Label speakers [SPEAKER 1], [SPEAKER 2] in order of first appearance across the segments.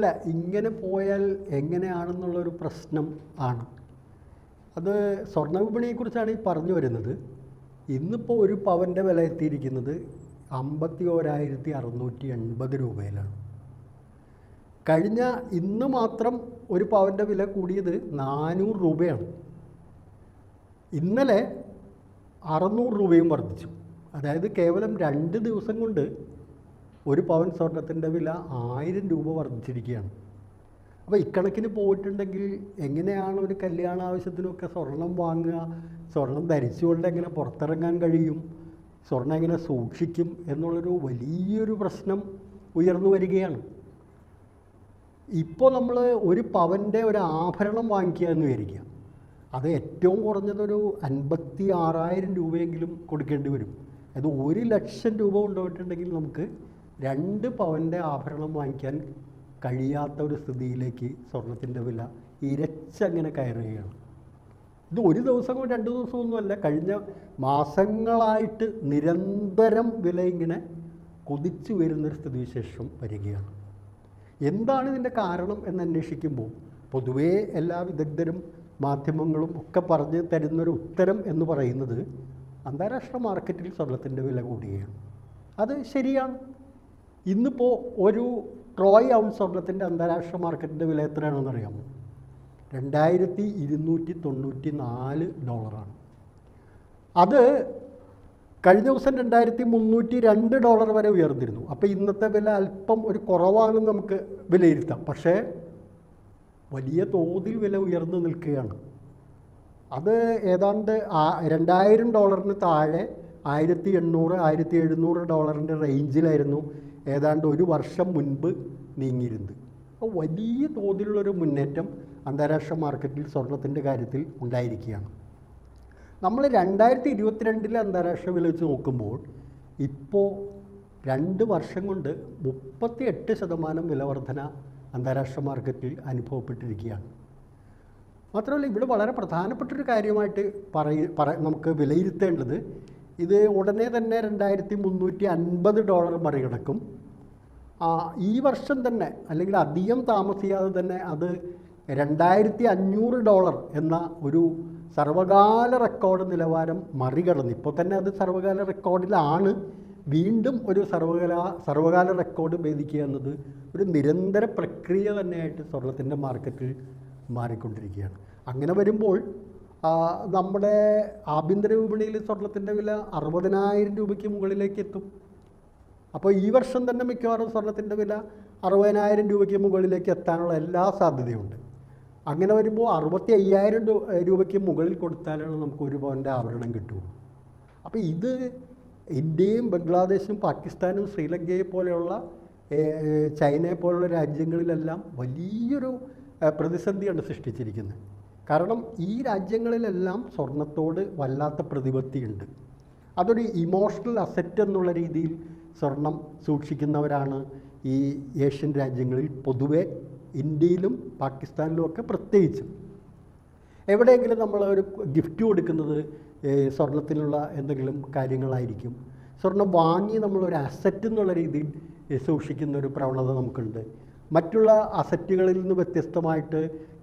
[SPEAKER 1] അല്ല ഇങ്ങനെ പോയാൽ എങ്ങനെയാണെന്നുള്ളൊരു പ്രശ്നം ആണ്. അത് സ്വർണ വിപണിയെക്കുറിച്ചാണ് ഈ പറഞ്ഞു വരുന്നത്. ഇന്നിപ്പോൾ ഒരു പവന്റെ വില എത്തിയിരിക്കുന്നത് അമ്പത്തി ഓരായിരത്തി അറുന്നൂറ്റി എൺപത് രൂപയിലാണ്. കഴിഞ്ഞ ഇന്ന് മാത്രം ഒരു പവന്റെ വില കൂടിയത് നാനൂറ് രൂപയാണ്. ഇന്നലെ അറുന്നൂറ് രൂപയും വർദ്ധിച്ചു. അതായത് കേവലം രണ്ട് ദിവസം കൊണ്ട് ഒരു പവൻ സ്വർണത്തിന്റെ വില ആയിരം രൂപ വർദ്ധിച്ചിരിക്കുകയാണ്. അപ്പോൾ ഇക്കണക്കിന് പോയിട്ടുണ്ടെങ്കിൽ എങ്ങനെയാണ് ഒരു കല്യാണ ആവശ്യത്തിനൊക്കെ സ്വർണം വാങ്ങുക? സ്വർണം ധരിച്ചുകൊണ്ട് എങ്ങനെ പുറത്തിറങ്ങാൻ കഴിയും? സ്വർണം എങ്ങനെ സൂക്ഷിക്കും എന്നുള്ളൊരു വലിയൊരു പ്രശ്നം ഉയർന്നു വരികയാണ്. ഇപ്പോൾ നമ്മൾ ഒരു പവന്റെ ഒരു ആഭരണം വാങ്ങിക്കുക എന്ന് വിചാരിക്കുക. അത് ഏറ്റവും കുറഞ്ഞതൊരു അൻപത്തി ആറായിരം രൂപയെങ്കിലും കൊടുക്കേണ്ടി വരും. അത് ഒരു ലക്ഷം രൂപ കൊണ്ടുപോയിട്ടുണ്ടെങ്കിൽ നമുക്ക് രണ്ട് പവന്റെ ആഭരണം വാങ്ങിക്കാൻ കഴിയാത്ത ഒരു സ്ഥിതിയിലേക്ക് സ്വർണത്തിന്റെ വില ഇരച്ചങ്ങനെ കയറുകയാണ്. ഇത് ഒരു ദിവസമോ രണ്ട് ദിവസമൊന്നുമല്ല കഴിഞ്ഞ മാസങ്ങളായിട്ട് നിരന്തരം വില ഇങ്ങനെ കുതിച്ചു വരുന്നൊരു സ്ഥിതിവിശേഷം വരികയാണ്. എന്താണ് ഇതിന്റെ കാരണം എന്ന് അന്വേഷിക്കുമ്പോൾ പൊതുവേ എല്ലാ വിദഗ്ധരും മാധ്യമങ്ങളും ഒക്കെ പറഞ്ഞ് തരുന്നൊരു ഉത്തരം എന്ന് പറയുന്നത് അന്താരാഷ്ട്ര മാർക്കറ്റിൽ സ്വർണത്തിന്റെ വില കൂടുകയാണ് അത് ശരിയാണ്. ഇന്നിപ്പോൾ ഒരു ട്രോയ് ഔൺസ് സ്വർണത്തിന്റെ അന്താരാഷ്ട്ര മാർക്കറ്റിന്റെ വില എത്രയാണെന്ന് അറിയാമോ? രണ്ടായിരത്തി ഇരുന്നൂറ്റി തൊണ്ണൂറ്റി നാല് ഡോളറാണ്. അത് കഴിഞ്ഞ ദിവസം രണ്ടായിരത്തി മുന്നൂറ്റി രണ്ട് ഡോളർ വരെ ഉയർന്നിരുന്നു. അപ്പോൾ ഇന്നത്തെ വില അല്പം ഒരു കുറവാണെന്ന് നമുക്ക് വിലയിരുത്താം. പക്ഷേ വലിയ തോതിൽ വില ഉയർന്നു നിൽക്കുകയാണ്. അത് ഏതാണ്ട് രണ്ടായിരം ഡോളറിന് താഴെ ആയിരത്തി എണ്ണൂറ് ആയിരത്തി എഴുന്നൂറ് ഡോളറിന്റെ റേഞ്ചിലായിരുന്നു ഏതാണ്ട് ഒരു വർഷം മുൻപ് നീങ്ങിയിരുന്നത് അപ്പോൾ വലിയ തോതിലുള്ളൊരു മുന്നേറ്റം അന്താരാഷ്ട്ര മാർക്കറ്റിൽ സ്വർണത്തിന്റെ കാര്യത്തിൽ ഉണ്ടായിരിക്കുകയാണ്. നമ്മൾ രണ്ടായിരത്തി ഇരുപത്തിരണ്ടിലെ അന്താരാഷ്ട്ര വില വെച്ച് നോക്കുമ്പോൾ ഇപ്പോൾ രണ്ട് വർഷം കൊണ്ട് മുപ്പത്തി എട്ട് ശതമാനം വിലവർധന അന്താരാഷ്ട്ര മാർക്കറ്റിൽ അനുഭവപ്പെട്ടിരിക്കുകയാണ്. മാത്രമല്ല ഇവിടെ വളരെ പ്രധാനപ്പെട്ടൊരു കാര്യമായിട്ട് പറയ പറ നമുക്ക് വിലയിരുത്തേണ്ടത് ഇത് ഉടനെ തന്നെ രണ്ടായിരത്തി മുന്നൂറ്റി അൻപത് ഡോളർ മറികടക്കും. ഈ വർഷം തന്നെ അല്ലെങ്കിൽ അധികം താമസിയാതെ തന്നെ അത് രണ്ടായിരത്തി അഞ്ഞൂറ് ഡോളർ എന്ന ഒരു സർവകാല റെക്കോർഡ് നിലവാരം മറികടന്നു. ഇപ്പോൾ തന്നെ അത് സർവകാല റെക്കോർഡിലാണ്. വീണ്ടും ഒരു സർവകല സർവകാല റെക്കോർഡ് ഭേദിക്കുക എന്നത് ഒരു നിരന്തര പ്രക്രിയ തന്നെയായിട്ട് സ്വർണത്തിന്റെ മാർക്കറ്റിൽ മാറിക്കൊണ്ടിരിക്കുകയാണ്. അങ്ങനെ വരുമ്പോൾ നമ്മുടെ ആഭ്യന്തര വിപണിയിൽ സ്വർണത്തിന്റെ വില അറുപതിനായിരം രൂപയ്ക്ക് മുകളിലേക്ക് എത്തും. അപ്പോൾ ഈ വർഷം തന്നെ മിക്കവാറും സ്വർണത്തിന്റെ വില അറുപതിനായിരം രൂപയ്ക്ക് മുകളിലേക്ക് എത്താനുള്ള എല്ലാ സാധ്യതയുണ്ട്. അങ്ങനെ വരുമ്പോൾ അറുപത്തി അയ്യായിരം രൂപയ്ക്ക് മുകളിൽ കൊടുത്താലാണ് നമുക്ക് ഒരു പവന്റെ ആഭരണം കിട്ടുള്ളൂ. അപ്പോൾ ഇത് ഇന്ത്യയും ബംഗ്ലാദേശും പാകിസ്ഥാനും ശ്രീലങ്കയെ പോലെയുള്ള ചൈനയെ പോലുള്ള രാജ്യങ്ങളിലെല്ലാം വലിയൊരു പ്രതിസന്ധിയാണ് സൃഷ്ടിച്ചിരിക്കുന്നത്. കാരണം ഈ രാജ്യങ്ങളിലെല്ലാം സ്വർണത്തോട് വല്ലാത്ത പ്രതിപത്തിയുണ്ട്. അതൊരു ഇമോഷണൽ അസറ്റ് എന്നുള്ള രീതിയിൽ സ്വർണം സൂക്ഷിക്കുന്നവരാണ് ഈ ഏഷ്യൻ രാജ്യങ്ങളിൽ പൊതുവെ ഇന്ത്യയിലും പാകിസ്ഥാനിലും ഒക്കെ പ്രത്യേകിച്ചും. എവിടെയെങ്കിലും നമ്മൾ ഒരു ഗിഫ്റ്റ് കൊടുക്കുന്നത് സ്വർണത്തിലുള്ള എന്തെങ്കിലും കാര്യങ്ങളായിരിക്കും. സ്വർണം വാങ്ങി നമ്മളൊരു അസറ്റ് എന്നുള്ള രീതിയിൽ സൂക്ഷിക്കുന്ന ഒരു പ്രവണത നമുക്കുണ്ട്. മറ്റുള്ള അസറ്റുകളിൽ നിന്ന് വ്യത്യസ്തമായിട്ട്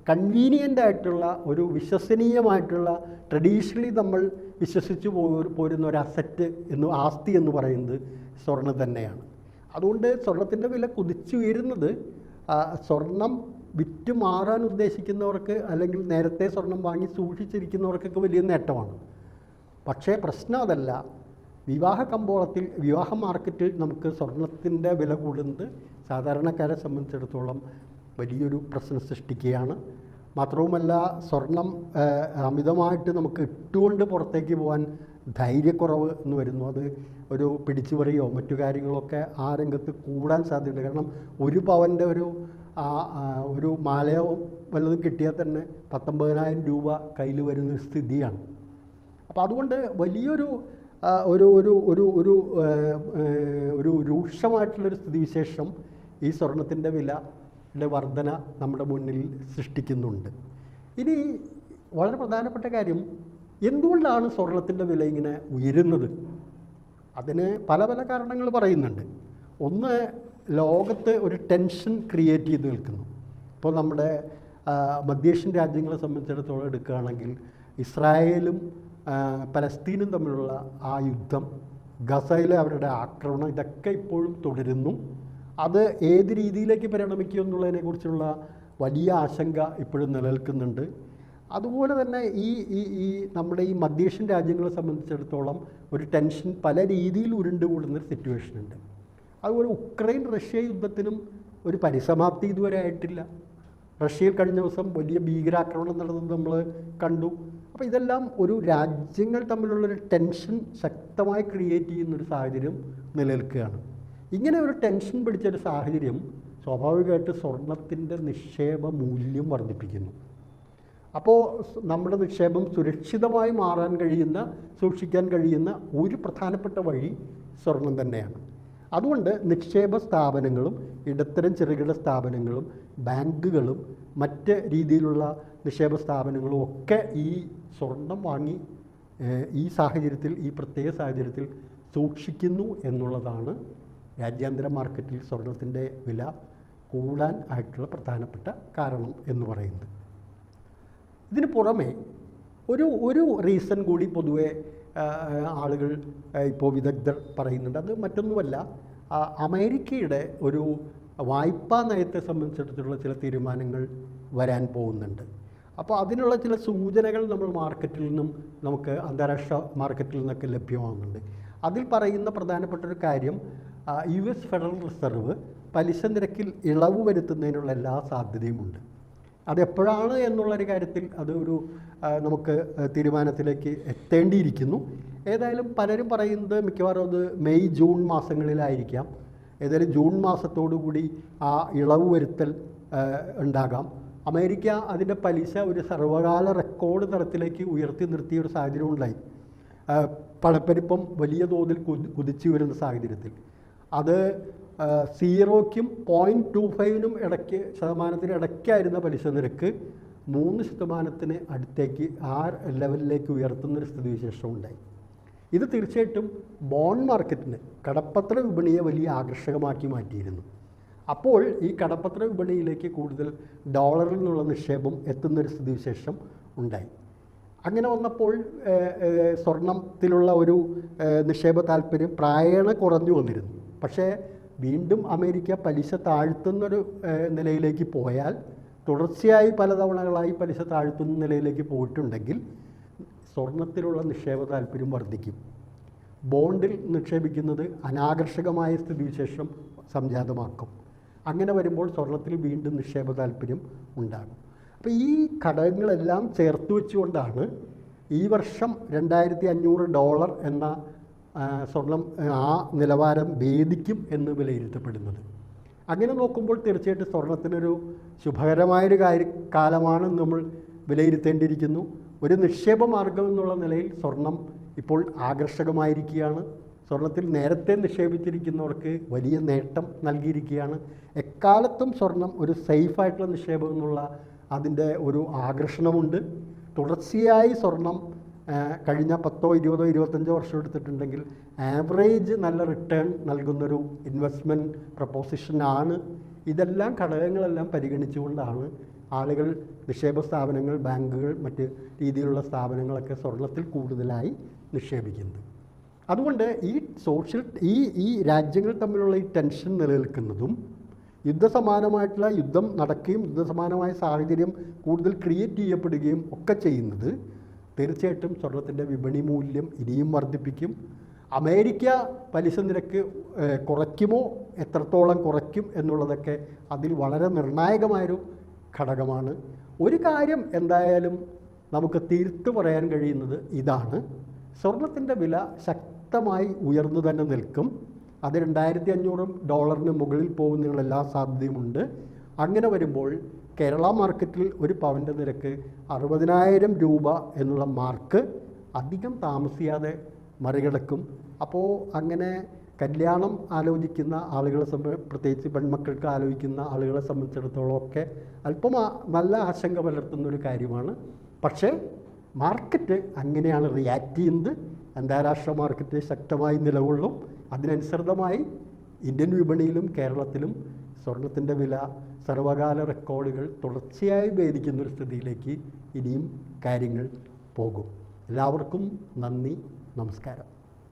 [SPEAKER 1] കൺവീനിയന്റ് ആയിട്ടുള്ള ഒരു വിശ്വസനീയമായിട്ടുള്ള ട്രഡീഷണലി നമ്മൾ വിശ്വസിച്ച് പോ പോരുന്ന ഒരു അസറ്റ് എന്ന് ആസ്തി എന്ന് പറയുന്നത് സ്വർണം തന്നെയാണ്. അതുകൊണ്ട് സ്വർണത്തിന്റെ വില കുതിച്ചുയരുന്നത് സ്വർണം വിറ്റ് മാറാൻ ഉദ്ദേശിക്കുന്നവർക്ക് അല്ലെങ്കിൽ നേരത്തെ സ്വർണം വാങ്ങി സൂക്ഷിച്ചിരിക്കുന്നവർക്കൊക്കെ വലിയ നേട്ടമാണ്. പക്ഷേ പ്രശ്നം അതല്ല. വിവാഹ കമ്പോളത്തിൽ വിവാഹ മാർക്കറ്റിൽ നമുക്ക് സ്വർണത്തിന്റെ വില കൂടുന്നത് സാധാരണക്കാരെ സംബന്ധിച്ചിടത്തോളം വലിയൊരു പ്രശ്നം സൃഷ്ടിക്കുകയാണ്. മാത്രവുമല്ല സ്വർണം അമിതമായിട്ട് നമുക്ക് ഇട്ടുകൊണ്ട് പുറത്തേക്ക് പോകാൻ ധൈര്യക്കുറവ് എന്ന് വരുന്നു. അത് ഒരു പിടിച്ചുപറിയോ മറ്റു കാര്യങ്ങളൊക്കെ ആ രംഗത്ത് കൂടാൻ സാധ്യതയുണ്ട്. കാരണം ഒരു പവന്റെ ഒരു ഒരു മാലയോ വല്ലതും കിട്ടിയാൽ തന്നെ പത്തൊമ്പതിനായിരം രൂപ കയ്യിൽ വരുന്ന സ്ഥിതിയാണ്. അപ്പോൾ അതുകൊണ്ട് വലിയൊരു ഒരു ഒരു ഒരു ഒരു ഒരു രൂക്ഷമായിട്ടുള്ളൊരു സ്ഥിതിവിശേഷം ഈ സ്വർണത്തിന്റെ വിലയുടെ വർധന നമ്മുടെ മുന്നിൽ സൃഷ്ടിക്കുന്നുണ്ട്. ഇനി വളരെ പ്രധാനപ്പെട്ട കാര്യം എന്തുകൊണ്ടാണ് സ്വർണത്തിന്റെ വില ഇങ്ങനെ ഉയരുന്നത്? അതിന് പല പല കാരണങ്ങൾ പറയുന്നുണ്ട്. ഒന്ന് ലോകത്ത് ഒരു ടെൻഷൻ ക്രിയേറ്റ് ചെയ്ത് നിൽക്കുന്നു. ഇപ്പോൾ നമ്മുടെ മധ്യേഷ്യൻ രാജ്യങ്ങളെ സംബന്ധിച്ചിടത്തോളം എടുക്കുകയാണെങ്കിൽ ഇസ്രായേലും പലസ്തീനും തമ്മിലുള്ള ആ യുദ്ധം ഗസയിലെ അവരുടെ ആക്രമണം ഇതൊക്കെ ഇപ്പോഴും തുടരുന്നു. അത് ഏത് രീതിയിലേക്ക് പരിണമിക്കും എന്നുള്ളതിനെക്കുറിച്ചുള്ള വലിയ ആശങ്ക ഇപ്പോഴും നിലനിൽക്കുന്നുണ്ട്. അതുപോലെ തന്നെ ഈ ഈ ഈ നമ്മുടെ ഈ മധ്യേഷ്യൻ രാജ്യങ്ങളെ സംബന്ധിച്ചിടത്തോളം ഒരു ടെൻഷൻ പല രീതിയിൽ ഉരുണ്ടുകൂടുന്നൊരു സിറ്റുവേഷൻ ഉണ്ട് അതുപോലെ ഉക്രൈൻ റഷ്യ യുദ്ധത്തിനും ഒരു പരിസമാപ്തി ഇതുവരെ ആയിട്ടില്ല. റഷ്യയിൽ കഴിഞ്ഞ ദിവസം വലിയ ഭീകരാക്രമണം നടന്നത് നമ്മൾ കണ്ടു. അപ്പോൾ ഇതെല്ലാം ഒരു രാജ്യങ്ങൾ തമ്മിലുള്ളൊരു ടെൻഷൻ ശക്തമായി ക്രിയേറ്റ് ചെയ്യുന്നൊരു സാഹചര്യം നിലനിൽക്കുകയാണ്. ഇങ്ങനെ ഒരു ടെൻഷൻ പിടിച്ചൊരു സാഹചര്യം സ്വാഭാവികമായിട്ട് സ്വർണത്തിന്റെ നിക്ഷേപ മൂല്യം വർദ്ധിപ്പിക്കുന്നു. അപ്പോൾ നമ്മുടെ നിക്ഷേപം സുരക്ഷിതമായി മാറാൻ കഴിയുന്ന സൂക്ഷിക്കാൻ കഴിയുന്ന ഒരു പ്രധാനപ്പെട്ട വഴി സ്വർണം തന്നെയാണ്. അതുകൊണ്ട് നിക്ഷേപ സ്ഥാപനങ്ങളും ഇടത്തരം ചെറുകിട സ്ഥാപനങ്ങളും ബാങ്കുകളും മറ്റ് രീതിയിലുള്ള നിക്ഷേപ സ്ഥാപനങ്ങളും ഒക്കെ ഈ സ്വർണം വാങ്ങി ഈ സാഹചര്യത്തിൽ ഈ പ്രത്യേക സാഹചര്യത്തിൽ സൂക്ഷിക്കുന്നു എന്നുള്ളതാണ് രാജ്യാന്തര മാർക്കറ്റിൽ സ്വർണത്തിന്റെ വില കൂടാൻ ആയിട്ടുള്ള പ്രധാനപ്പെട്ട കാരണം എന്ന് പറയുന്നത്. ഇതിന് പുറമെ ഒരു ഒരു റീസൺ കൂടി പൊതുവെ ആളുകൾ ഇപ്പോൾ വിദഗ്ധർ പറയുന്നുണ്ട്. അത് മറ്റൊന്നുമല്ല അമേരിക്കയുടെ ഒരു വായ്പാ നയത്തെ സംബന്ധിച്ചിടത്തോളം ചില തീരുമാനങ്ങൾ വരാൻ പോകുന്നുണ്ട്. അപ്പോൾ അതിനുള്ള ചില സൂചനകൾ നമ്മൾ മാർക്കറ്റിൽ നിന്നും നമുക്ക് അന്താരാഷ്ട്ര മാർക്കറ്റിൽ നിന്നൊക്കെ ലഭ്യമാകുന്നുണ്ട് അതിൽ പറയുന്ന പ്രധാനപ്പെട്ട ഒരു കാര്യം യു എസ് ഫെഡറൽ റിസർവ് പലിശ നിരക്കിൽ ഇളവ് വരുത്തുന്നതിനുള്ള എല്ലാ സാധ്യതയുമുണ്ട്. അതെപ്പോഴാണ് എന്നുള്ളൊരു കാര്യത്തിൽ അതൊരു നമുക്ക് തീരുമാനത്തിലേക്ക് എത്തേണ്ടിയിരിക്കുന്നു. ഏതായാലും പലരും പറയുന്നത് മിക്കവാറും അത് മെയ് ജൂൺ മാസങ്ങളിലായിരിക്കാം. ഏതായാലും ജൂൺ കൂടി ആ ഇളവ് വരുത്തൽ ഉണ്ടാകാം. അമേരിക്ക അതിന്റെ പലിശ ഒരു സർവകാല റെക്കോർഡ് തലത്തിലേക്ക് ഉയർത്തി നിർത്തിയ ഒരു സാഹചര്യം ഉണ്ടായി പണപ്പെരുപ്പം വലിയ തോതിൽ കുതി- കുതിച്ചു വരുന്ന സാഹചര്യത്തിൽ. അത് സീറോയ്ക്കും പോയിന്റ് ടു ഫൈവിനും ഇടയ്ക്ക് ശതമാനത്തിന് ഇടയ്ക്കായിരുന്ന പലിശ നിരക്ക് മൂന്ന് ശതമാനത്തിന് അടുത്തേക്ക് ആ ലെവലിലേക്ക് ഉയർത്തുന്നൊരു സ്ഥിതിവിശേഷം ഉണ്ടായി. ഇത് തീർച്ചയായിട്ടും ബോണ്ട് മാർക്കറ്റിന് കടപ്പത്ര വിപണിയെ വലിയ ആകർഷകമാക്കി മാറ്റിയിരുന്നു. അപ്പോൾ ഈ കടപ്പത്ര വിപണിയിലേക്ക് കൂടുതൽ ഡോളറിൽ നിന്നുള്ള നിക്ഷേപം എത്തുന്നൊരു സ്ഥിതിവിശേഷം ഉണ്ടായി. അങ്ങനെ വന്നപ്പോൾ സ്വർണത്തിലുള്ള ഒരു നിക്ഷേപ താല്പര്യം പ്രായണ കുറഞ്ഞു വന്നിരുന്നു. പക്ഷേ വീണ്ടും അമേരിക്ക പലിശ താഴ്ത്തുന്നൊരു നിലയിലേക്ക് പോയാൽ തുടർച്ചയായി പലതവണകളായി പലിശ താഴ്ത്തുന്ന നിലയിലേക്ക് പോയിട്ടുണ്ടെങ്കിൽ സ്വർണത്തിലുള്ള നിക്ഷേപ താല്പര്യം വർദ്ധിക്കും. ബോണ്ടിൽ നിക്ഷേപിക്കുന്നത് അനാകർഷകമായ സ്ഥിതിവിശേഷം സംജാതമാക്കും. അങ്ങനെ വരുമ്പോൾ സ്വർണത്തിൽ വീണ്ടും നിക്ഷേപ താല്പര്യം ഉണ്ടാകും. അപ്പോൾ ഈ ഘടകങ്ങളെല്ലാം ചേർത്ത് വെച്ചുകൊണ്ടാണ് ഈ വർഷം രണ്ടായിരത്തി അഞ്ഞൂറ് ഡോളർ എന്ന സ്വർണം ആ നിലവാരം ഭേദിക്കും എന്ന് വിലയിരുത്തപ്പെടുന്നത്. അങ്ങനെ നോക്കുമ്പോൾ തീർച്ചയായിട്ടും സ്വർണത്തിനൊരു ശുഭകരമായൊരു കാര്യ കാലമാണ് നമ്മൾ വിലയിരുത്തേണ്ടിയിരിക്കുന്നു. ഒരു നിക്ഷേപ മാർഗം എന്നുള്ള നിലയിൽ സ്വർണം ഇപ്പോൾ ആകർഷകമായിരിക്കുകയാണ്. സ്വർണത്തിൽ നേരത്തെ നിക്ഷേപിച്ചിരിക്കുന്നവർക്ക് വലിയ നേട്ടം നൽകിയിരിക്കുകയാണ്. എക്കാലത്തും സ്വർണം ഒരു സേഫായിട്ടുള്ള നിക്ഷേപം എന്നുള്ള അതിന്റെ ഒരു ആകർഷണമുണ്ട്. തുടർച്ചയായി സ്വർണം കഴിഞ്ഞ പത്തോ ഇരുപതോ ഇരുപത്തഞ്ചോ വർഷം എടുത്തിട്ടുണ്ടെങ്കിൽ ആവറേജ് നല്ല റിട്ടേൺ നൽകുന്നൊരു ഇൻവെസ്റ്റ്മെന്റ് പ്രപ്പോസിഷനാണ് ഇതെല്ലാം ഘടകങ്ങളെല്ലാം പരിഗണിച്ചുകൊണ്ടാണ് ആളുകൾ നിക്ഷേപ സ്ഥാപനങ്ങൾ ബാങ്കുകൾ മറ്റ് രീതിയിലുള്ള സ്ഥാപനങ്ങളൊക്കെ സ്വർണത്തിൽ കൂടുതലായി നിക്ഷേപിക്കുന്നത്. അതുകൊണ്ട് ഈ സോഷ്യൽ ഈ ഈ രാജ്യങ്ങൾ തമ്മിലുള്ള ഈ ടെൻഷൻ നിലനിൽക്കുന്നതും യുദ്ധസമാനമായിട്ടുള്ള യുദ്ധം നടക്കുകയും യുദ്ധസമാനമായ സാഹചര്യം കൂടുതൽ ക്രിയേറ്റ് ചെയ്യപ്പെടുകയും ഒക്കെ ചെയ്യുന്നത് തീർച്ചയായിട്ടും സ്വർണത്തിന്റെ വിപണി മൂല്യം ഇനിയും വർദ്ധിപ്പിക്കും. അമേരിക്ക പലിശ നിരക്ക് കുറയ്ക്കുമോ? എത്രത്തോളം കുറയ്ക്കും എന്നുള്ളതൊക്കെ അതിൽ വളരെ നിർണായകമായൊരു ഘടകമാണ്. ഒരു കാര്യം എന്തായാലും നമുക്ക് തീർത്തു പറയാൻ കഴിയുന്നത് ഇതാണ്. സ്വർണത്തിന്റെ വില ശക്തമായി ഉയർന്നു തന്നെ നിൽക്കും. അത് രണ്ടായിരത്തി അഞ്ഞൂറ് ഡോളറിന് മുകളിൽ പോകുന്നതിനുള്ള എല്ലാ സാധ്യതയുമുണ്ട്. അങ്ങനെ വരുമ്പോൾ കേരള മാർക്കറ്റിൽ ഒരു പവന്റെ നിരക്ക് അറുപതിനായിരം രൂപ എന്നുള്ള മാർക്ക് അധികം താമസിയാതെ മറികടക്കും. അപ്പോൾ അങ്ങനെ കല്യാണം ആലോചിക്കുന്ന ആളുകളെ സംബന്ധിച്ച് പ്രത്യേകിച്ച് പെൺമക്കൾക്ക് ആലോചിക്കുന്ന ആളുകളെ സംബന്ധിച്ചിടത്തോളം ഒക്കെ അല്പം നല്ല ആശങ്ക പുലർത്തുന്ന ഒരു കാര്യമാണ്. പക്ഷേ മാർക്കറ്റ് അങ്ങനെയാണ് റിയാക്ട് ചെയ്യുന്നത്. അന്താരാഷ്ട്ര മാർക്കറ്റ് ശക്തമായി നിലകൊള്ളും. അതിനനുസൃതമായി ഇന്ത്യൻ വിപണിയിലും കേരളത്തിലും സ്വർണത്തിന്റെ വില സർവകാല റെക്കോർഡുകൾ തുടർച്ചയായി ഭേദിക്കുന്ന ഒരു സ്ഥിതിയിലേക്ക് ഇനിയും കാര്യങ്ങൾ പോകും. എല്ലാവർക്കും നന്ദി നമസ്കാരം.